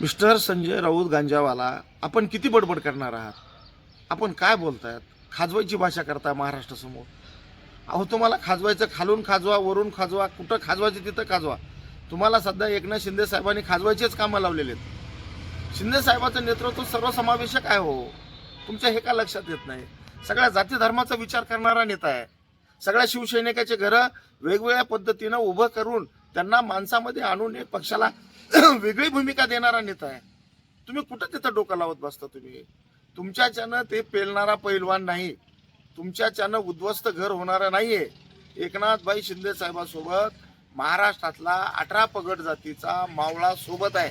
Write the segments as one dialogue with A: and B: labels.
A: Mister Sanjay Raut Ganjawala आपण किती बडबड करणार आहात? आपण काय बोलतायत? खाजवायची भाषा करताय महाराष्ट्रासमोर. अहो तुम्हाला खाजवायचं खालून खाजवा वरून खाजवा कुठं खाजवायचं तिथं खाजवा. तुम्हाला सध्या एकनाथ शिंदे साहेबांनी खाजवायचेच कामं लावलेले आहेत. शिंदे साहेबाचं नेतृत्व सर्वसमावेशक आहे हो. तुमच्या हे का लक्षात येत नाही? सगळ्या जाती धर्माचा विचार करणारा नेता आहे. सगळ्या शिवसैनिकाचे घरं वेगवेगळ्या पद्धतीनं उभं करून त्यांना माणसामध्ये आणून एक पक्षाला वेगळी भूमिका देणारा नेता आहे. तुम्ही कुठं तिथं डोकं लावत बसता तुम्ही? तुमच्याच्यानं ते पेलणारा पैलवान नाही. तुमच्याच्यानं उद्ध्वस्त घर होणारं नाहीये. एकनाथभाई शिंदे साहेबांसोबत महाराष्ट्रातला अठरा पगड जातीचा मावळा सोबत आहे.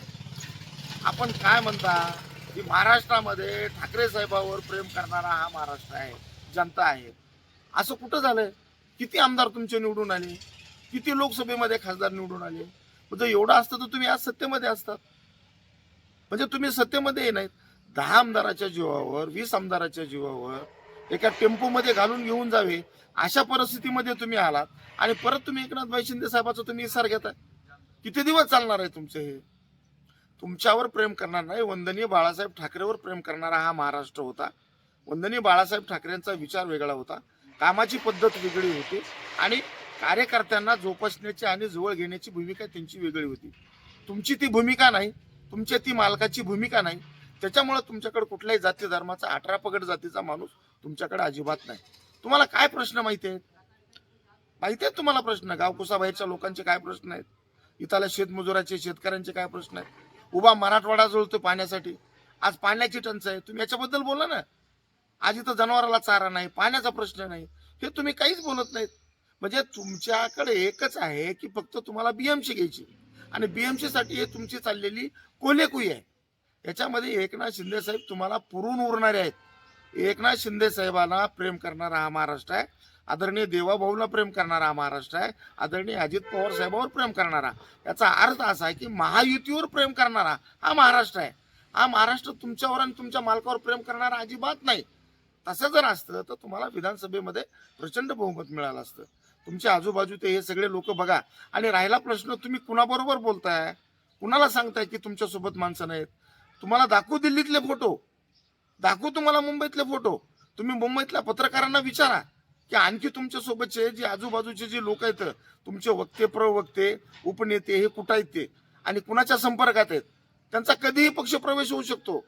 A: आपण काय म्हणता की महाराष्ट्रामध्ये ठाकरे साहेबावर प्रेम करणारा हा महाराष्ट्र आहे जनता आहे. असं कुठं झालंय? किती आमदार तुमचे निवडून आले? किती लोकसभेमध्ये खासदार निवडून आले? जर एवढं असतं तर तुम्ही आज सत्तेमध्ये असतात. म्हणजे तुम्ही सत्तेमध्ये नाहीत. दहा आमदाराच्या जीवावर वीस आमदाराच्या जीवावर एका टेम्पोमध्ये घालून घेऊन जावे अशा परिस्थितीमध्ये तुम्ही आलात. आणि परत तुम्ही एकनाथभाई शिंदे साहेबाचा तुम्ही इसार घेताय. किती दिवस चालणार आहे तुमचं हे? तुमच्यावर प्रेम करणार नाही. वंदनीय बाळासाहेब ठाकरेवर प्रेम करणारा हा महाराष्ट्र होता. वंदनीय बाळासाहेब ठाकरेंचा विचार वेगळा होता. कामाची पद्धत वेगळी होती. आणि कार्यकर्त्यांना जोपासण्याची आणि जवळ घेण्याची भूमिका त्यांची वेगळी होती. तुमची ती भूमिका नाही तुमच्या ती मालकाची भूमिका नाही त्याच्यामुळे तुमच्याकडे कुठल्याही जाती धर्माचा अठरा पगड जातीचा माणूस तुमच्याकडे अजिबात नाही. तुम्हाला काय प्रश्न माहिती आहेत? माहिती आहेत तुम्हाला प्रश्न? गावकुसाबाहेरच्या लोकांचे काय प्रश्न आहेत? इथाला शेतमजुराचे शेतकऱ्यांचे काय प्रश्न आहेत? उभा मराठवाडा जुळतो पाण्यासाठी. आज पाण्याची टंचाई आहे. तुम्ही याच्याबद्दल बोला ना. आज इथं जनावराला चारा नाही पाण्याचा प्रश्न नाही. हे तुम्ही काहीच बोलत नाहीत. म्हणजे तुमच्याकडे एकच आहे की फक्त तुम्हाला बीएमसी घ्यायची. आणि बीएमसी साठी हे तुमची चाललेली कोलेकुई आहे. याच्यामध्ये एकनाथ शिंदे साहेब तुम्हाला पुरून उरणारे आहेत. एकनाथ शिंदे साहेबांना प्रेम करणारा हा महाराष्ट्र आहे. आदरणीय देवाभाऊला प्रेम करणारा हा महाराष्ट्र आहे. आदरणीय अजित पवार साहेबांवर प्रेम करणारा. याचा अर्थ असा आहे की महायुतीवर प्रेम करणारा हा महाराष्ट्र आहे. हा महाराष्ट्र तुमच्यावर आणि तुमच्या मालकावर प्रेम करणारा अजिबात नाही. तसं जर असतं तर तुम्हाला विधानसभेमध्ये प्रचंड बहुमत मिळालं असतं. तुमच्या आजूबाजूचे हे सगळे लोक बघा. आणि राहिला प्रश्न तुम्ही कुणाबरोबर बोलताय? कुणाला सांगताय की तुमच्यासोबत माणसं नाहीत? तुम्हाला दाखवू दिल्लीतले फोटो. दाखवू तुम्हाला मुंबईतले फोटो. तुम्ही मुंबईतल्या पत्रकारांना विचारा की आणखी तुमच्यासोबतचे जे आजूबाजूचे जे लोक आहेत तुमचे वक्ते प्रवक्ते उपनेते हे कुठं आहेत ते? आणि कुणाच्या संपर्कात आहेत? त्यांचा कधीही पक्ष प्रवेश होऊ शकतो.